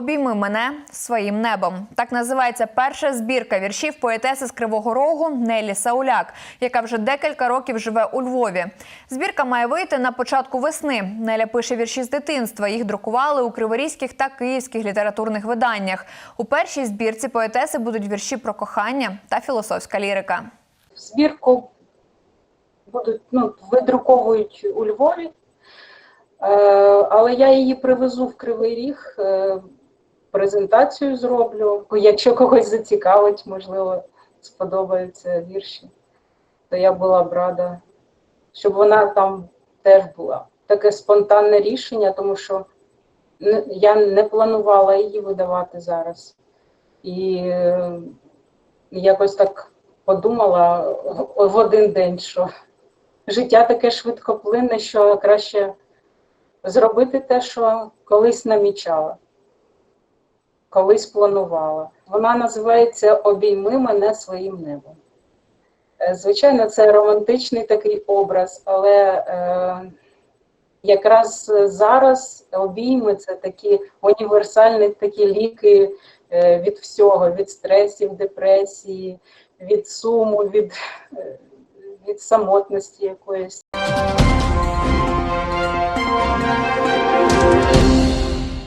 Обійми мене своїм небом. Так називається перша збірка віршів поетеси з Кривого Рогу Нелі Сауляк, яка вже декілька років живе у Львові. Збірка має вийти на початку весни. Неля пише вірші з дитинства. Їх друкували у криворізьких та київських літературних виданнях. У першій збірці поетеси будуть вірші про кохання та філософська лірика. збірку будуть ну, видруковують у Львові, е, але я її привезу в Кривий Ріг, е, презентацію зроблю. Якщо когось зацікавить, можливо, сподобаються вірші, то я була б рада, щоб вона там теж була. Таке спонтанне рішення, тому що я не планувала її видавати зараз. І е, якось так подумала в один день, що життя таке швидкоплинне, що краще зробити те, що колись намічала, колись планувала. Вона називається Обійми мене своїм небом. Е, Звичайно, це романтичний такий образ, але е, якраз зараз обійми це такі універсальні такі ліки е, від всього, від стресів, депресії, від суму, від, е, від самотності якоїсь.